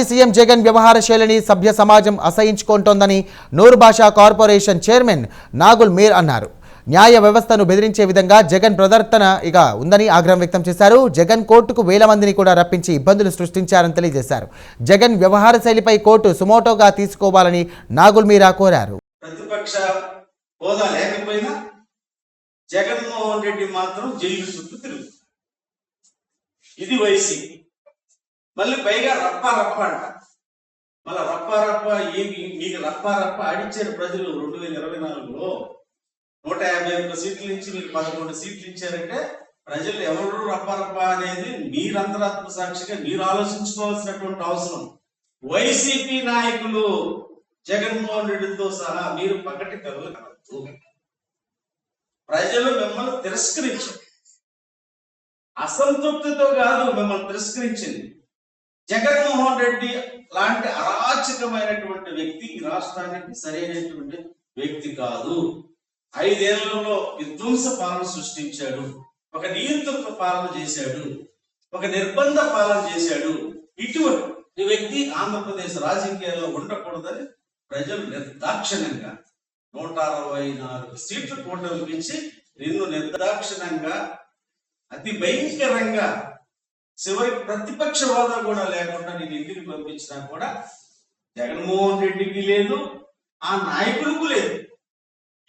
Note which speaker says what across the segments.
Speaker 1: CM Jagan వ్యవహార శైలిని సభ్య సమాజం అసహించుకుంటోందని నూరు భాషా కార్పొరేషన్ చైర్మన్ నాగుల్ మీర్ అన్నారు. న్యాయ వ్యవస్థను బెదిరించే విధంగా జగన్ ప్రదర్శన ఇక ఉందని ఆగ్రహం వ్యక్తం చేశారు. జగన్ కోర్టుకు వేల మందిని కూడా రప్పించి ఇబ్బందులు సృష్టించారని తెలియజేశారు. జగన్ వ్యవహార శైలిపై కోర్టు సుమోటోగా తీసుకోవాలని నాగుల్ మీరా కోరారు.
Speaker 2: ప్రతిపక్ష హోదా లేకపోయినా జగన్మోహన్ రెడ్డి మాత్రం జైలు చుట్టూ ఇది వైసీపీ. మళ్ళీ పైగా రప్ప రప్ప అంట. మళ్ళీ రప్ప రప్ప ఏమి మీకు రప్ప రప్ప ఆడిచ్చారు ప్రజలు రెండు వేల ఇరవై నాలుగులో. నూట యాభై ఒక్క సీట్ల నుంచి మీకు పదకొండు సీట్లు ఇచ్చారంటే ప్రజలు ఎవరు రప్ప రప్ప అనేది మీరు అంతరాత్మ సాక్షిగా మీరు ఆలోచించుకోవాల్సినటువంటి అవసరం. వైసీపీ నాయకులు జగన్మోహన్ రెడ్డితో సహా మీరు పగటి కలలు కనవచ్చు ప్రజలు మిమ్మల్ని తిరస్కరించారు. అసంతృప్తితో కాదు మిమ్మల్ని తిరస్కరించింది. జగన్మోహన్ రెడ్డి లాంటి అరాచకమైనటువంటి వ్యక్తి ఈ రాష్ట్రానికి సరైనటువంటి వ్యక్తి కాదు. ఐదేళ్ళలో విధ్వంస పాలన సృష్టించాడు ఒక నియంత్రణ పాలన చేశాడు ఒక నిర్బంధ పాలన చేశాడు. ఇటువంటి వ్యక్తి ఆంధ్రప్రదేశ్ రాజకీయాల్లో ఉండకూడదని ప్రజలు నిర్దాక్షిణ్యంగా నూట అరవై నాలుగు సీట్లు కూటమికి నిన్ను నిర్దాక్షిణ్యంగా అతి భయంకరంగా చివరికి ప్రతిపక్ష హోదా కూడా లేకుండా నేను ఇంటికి పంపించినా కూడా జగన్మోహన్ రెడ్డికి లేదు ఆ నాయకులకు లేదు.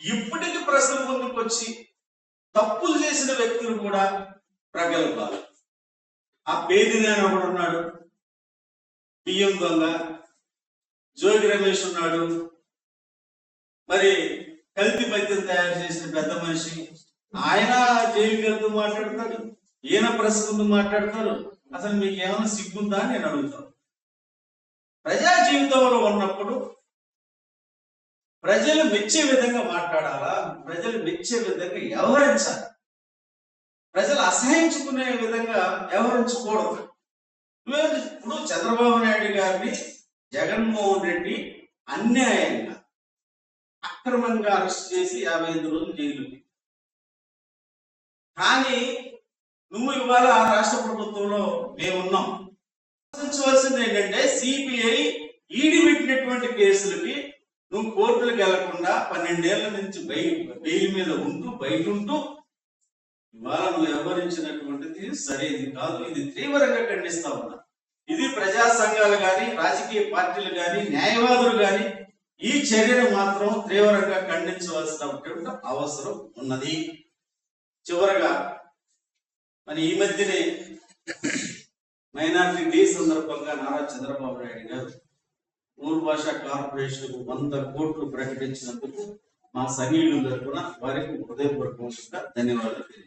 Speaker 2: ఇప్పటికి ప్రశ్న ముందుకు వచ్చి తప్పులు చేసిన వ్యక్తులు కూడా ప్రగల్భాలు. ఆ పేదినాయన కూడా ఉన్నాడు బియ్యం దొంగ జోగి రమేష్ ఉన్నాడు. మరి కల్తీ పద్యం తయారు చేసిన పెద్ద మనిషి ఆయన జైలుకి వెళ్తూ మాట్లాడతాడు ఈయన ప్రెస్ ముందు మాట్లాడతారు? అసలు మీకు ఏమైనా సిగ్గుందా అని నేను అడుగుతాను. ప్రజా జీవితంలో ఉన్నప్పుడు ప్రజలు మెచ్చే విధంగా మాట్లాడాలా? ప్రజలు మెచ్చే విధంగా వ్యవహరించాలి. ప్రజలు అసహించుకునే విధంగా వ్యవహరించకూడదు. ఇప్పుడు చంద్రబాబు నాయుడు గారిని జగన్మోహన్ రెడ్డి అన్యాయంగా అక్రమంగా అరెస్ట్ చేసి యాభై ఐదు రోజులు జైలు కానీ నువ్వు ఇవాళ ఆ రాష్ట్ర ప్రభుత్వంలో మేమున్నాం. ఆలోచించవలసింది ఏంటంటే సిబిఐ ఈడి పెట్టినటువంటి కేసులకి నువ్వు కోర్టులకు వెళ్ళకుండా పన్నెండేళ్ళ నుంచి బయట బెయిల్ మీద ఉంటూ బయట ఉంటూ ఇవాళ నువ్వు వ్యవహరించినటువంటిది సరైనది కాదు. ఇది తీవ్రంగా ఖండిస్తా ఉన్నా. ఇది ప్రజా సంఘాలు కానీ రాజకీయ పార్టీలు కానీ న్యాయవాదులు కానీ ఈ చర్యను మాత్రం తీవ్రంగా ఖండించవలసినటువంటి అవసరం ఉన్నది. చివరగా మరి ఈ మధ్యనే మైనార్టీ డే సందర్భంగా నారా చంద్రబాబు నాయుడు గారు మూడు భాషా కార్పొరేషన్ వంద కోట్లు ప్రకటించినందుకు మా సనీయులు తరఫున వారికి హృదయపూర్వకంగా ధన్యవాదాలు.